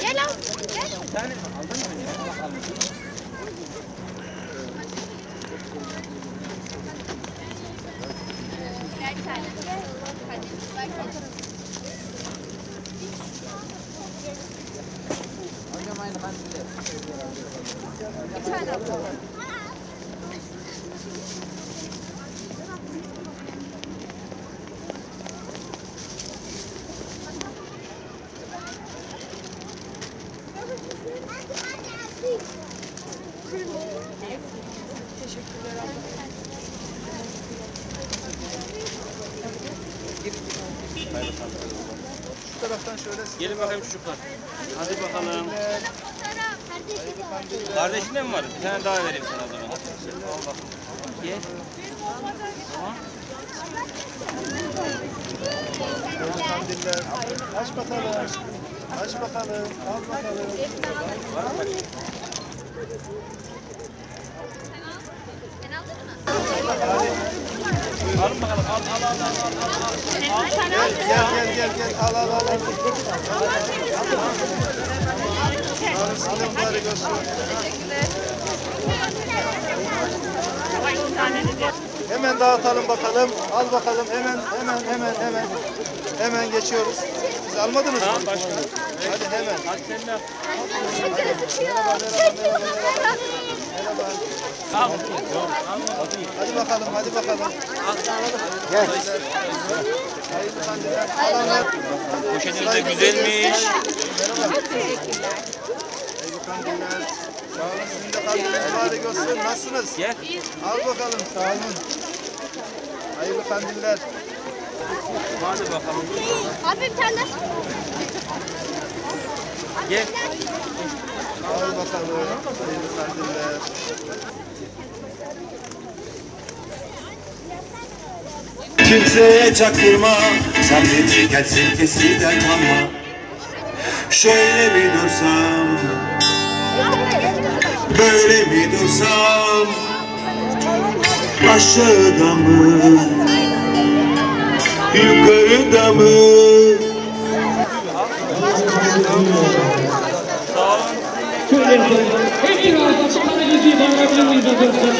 Gel al. Gel. Gel bir tane. Hadi. Bak bakalım. Bir tane alalım. Şu taraftan şöyle Gelin bakayım çocuklar. Hadi bakalım. Kardeşinde mi var? Bir tane daha vereyim sana o zaman. Al bakalım. Gel. kandiller. Aç bakalım. Aç bakalım. Al bakalım. Sen aldın mı? Hemen dağıtalım bakalım. Al bakalım. Hemen hemen hemen hemen. Hemen geçiyoruz. Siz almadınız mı? Tamam başkanım. Hadi hemen. Hadi sen de al. Al. Hadi bakalım hadi bakalım. Gel. Poşetiniz de güzelmiş. Hayırlı kandiller. Nasılsınız? Gel. Al bakalım sağ olun. Hayırlı kandiller. Hadi bakalım. Abi bir tane. Gel. Al bakalım. Kandiller. Kimseye çaktırma Sen bir gelsin kesiden kalma Şöyle mi dursam Böyle mi dursam Aşağıda mı Yukarıda mı Şöyle yapalım. Hep bir ağızdan bir tane yüzüğü bağırabilir miyiz arkadaşlar?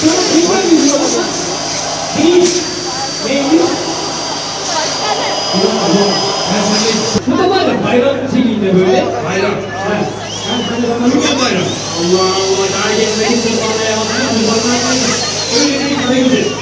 Sonra kimler yüzüğü alalım? Bir, neydi? Bu da ya bayram şeyinde böyle. Bayram. Kurban bayram. Allah Allah daha gelmeyin kurbanla yapalım. Kurbanlar bayram. Öyle bir tane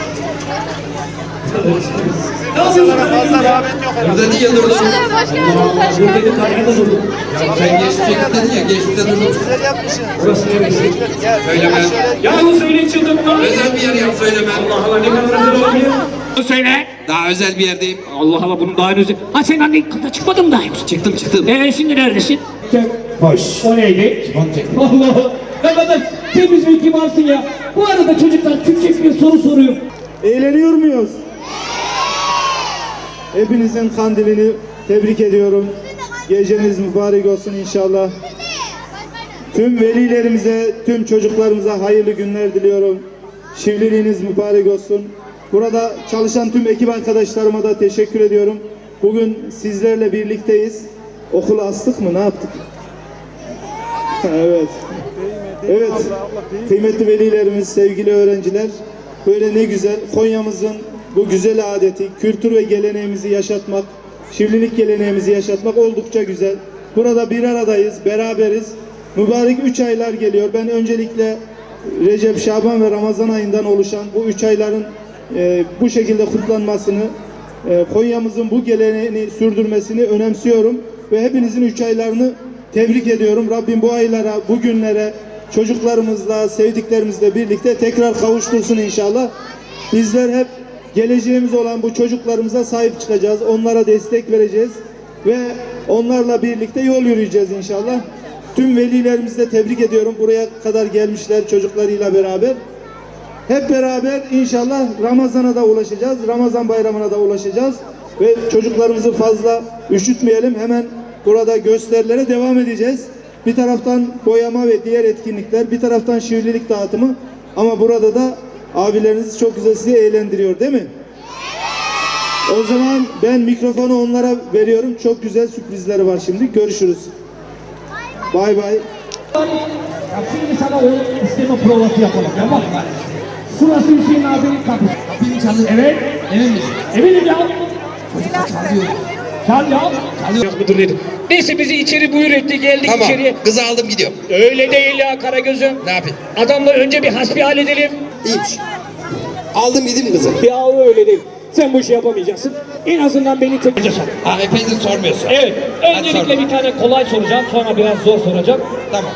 çok güzel olmuş. Bizim bir uçağı var ya. Anlayamadım ya. Ver bakayım kameramızı. Öyle şu bakma. Değil misin bir adam onu mu soruyorum sana? Allah Allah bunlar iyi bu şeyler var ya bunu soruyorum sana. Allah sen kimsin? Neredesin ya? Ne yapıyorsun? Fazla rağbet yok herhalde. Burada niye durdun? Allah Allah buradaki karnında durdum. Ya sen geçmişe gittin ya geçmişte durdun. Güzel yapmışsın. Burası neresi? Söyleme. Şöyle Ya bu söyle çıldırtma. Özel bir yer yap söyleme. Allah Allah ne kadar özel olabilir? Bu söyle. Daha özel bir yerdeyim. Allah Allah bunun daha önce. Ha sen annen kata çıkmadın mı daha henüz? Çıktım çıktım. Ee şimdi neredesin? Hoş. O neydi? Allah ne kadar temiz bir kibarsın ya. Bu arada çocuklar küçük bir soru soruyor. Eğleniyor muyuz? Hepinizin kandilini tebrik ediyorum. Geceniz mübarek olsun inşallah. Tüm velilerimize, tüm çocuklarımıza hayırlı günler diliyorum. Şivliliğiniz mübarek olsun. Burada çalışan tüm ekip arkadaşlarıma da teşekkür ediyorum. Bugün sizlerle birlikteyiz. Okulu astık mı? Ne yaptık? evet. Evet. Kıymetli velilerimiz, sevgili öğrenciler. Böyle ne güzel Konya'mızın bu güzel adeti, kültür ve geleneğimizi yaşatmak, şivlilik geleneğimizi yaşatmak oldukça güzel. Burada bir aradayız, beraberiz. Mübarek üç aylar geliyor. Ben öncelikle Recep, Şaban ve Ramazan ayından oluşan bu üç ayların e, bu şekilde kutlanmasını, e, Konya'mızın bu geleneğini sürdürmesini önemsiyorum ve hepinizin üç aylarını tebrik ediyorum. Rabbim bu aylara, bu günlere çocuklarımızla, sevdiklerimizle birlikte tekrar kavuştursun inşallah. Bizler hep geleceğimiz olan bu çocuklarımıza sahip çıkacağız. Onlara destek vereceğiz ve onlarla birlikte yol yürüyeceğiz inşallah. Tüm velilerimizi de tebrik ediyorum. Buraya kadar gelmişler çocuklarıyla beraber. Hep beraber inşallah Ramazan'a da ulaşacağız. Ramazan bayramına da ulaşacağız. Ve çocuklarımızı fazla üşütmeyelim. Hemen burada gösterilere devam edeceğiz. Bir taraftan boyama ve diğer etkinlikler, bir taraftan şiirlilik dağıtımı. Ama burada da abileriniz çok güzel sizi eğlendiriyor değil mi? O zaman ben mikrofonu onlara veriyorum. Çok güzel sürprizleri var şimdi. Görüşürüz. Bay bay. Ya şimdi sana o isteme provası yapalım. Ya bak. Şurası Hüseyin abinin kapısı. Kapıyı mı çaldın? Evet. Emin misin? Eminim ya. Çocuk çalıyor. Çal ya. Çalıyor. Müdür dedi. Neyse bizi içeri buyur etti geldik Tamam. içeriye. Kızı aldım gidiyorum. Öyle değil ya Karagöz'üm. Ne yapayım? Adamla önce bir hasbihal edelim. İyiymiş. Aldım gideyim kızı. Ya öyle değil. Sen bu işi yapamayacaksın. En azından beni tek... Epeydir sormuyorsun. Evet. Hadi Öncelikle bir tane kolay soracağım. Sonra biraz zor soracağım. Tamam.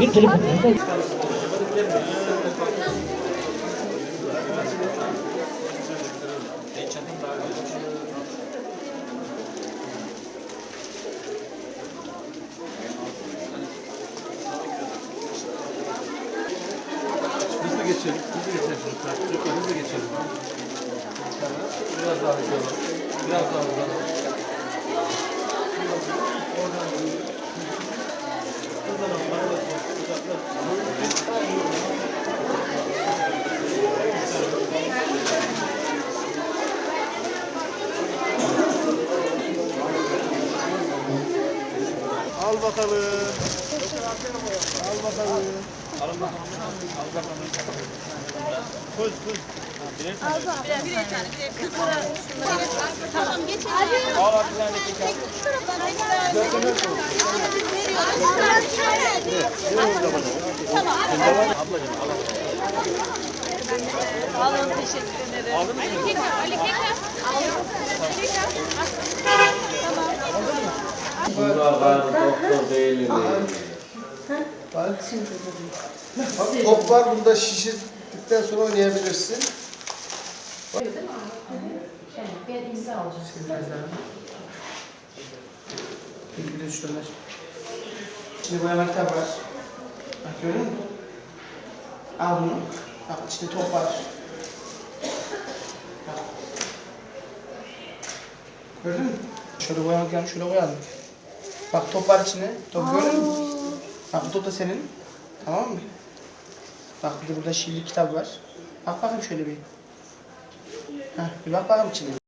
Bir telefon. Hızlı geçelim çocuklar. Çocuklar hızlı geçelim. Biraz daha hızlı olun. Biraz daha hızlı olun. Al bakalım. Al bakalım. Koş koş. Birer tane, birer kızlara şunları. Tamam geçelim. Hadi. Al abi sen de çek. Şu tarafa ne Tamam. Alın teşekkür ederim. Aldın mı? Ali Kekar, Ali Kekar. Ali Kekar. Tamam. Top var bunda şişirdikten sonra oynayabilirsin. Bir de üç döner. Şimdi boyama kitap var. Bak görüyor musun? Al bunu. Bak içinde top var. Bak. Gördün mü? Şöyle boyamak yani şöyle koyalım. Bak top var içinde. Top görüyor musun? Bak bu top da senin. Tamam mı? Bak bir de burada şiirlik kitap var. Bak bakayım şöyle bir. Heh, bir bak bakalım içine.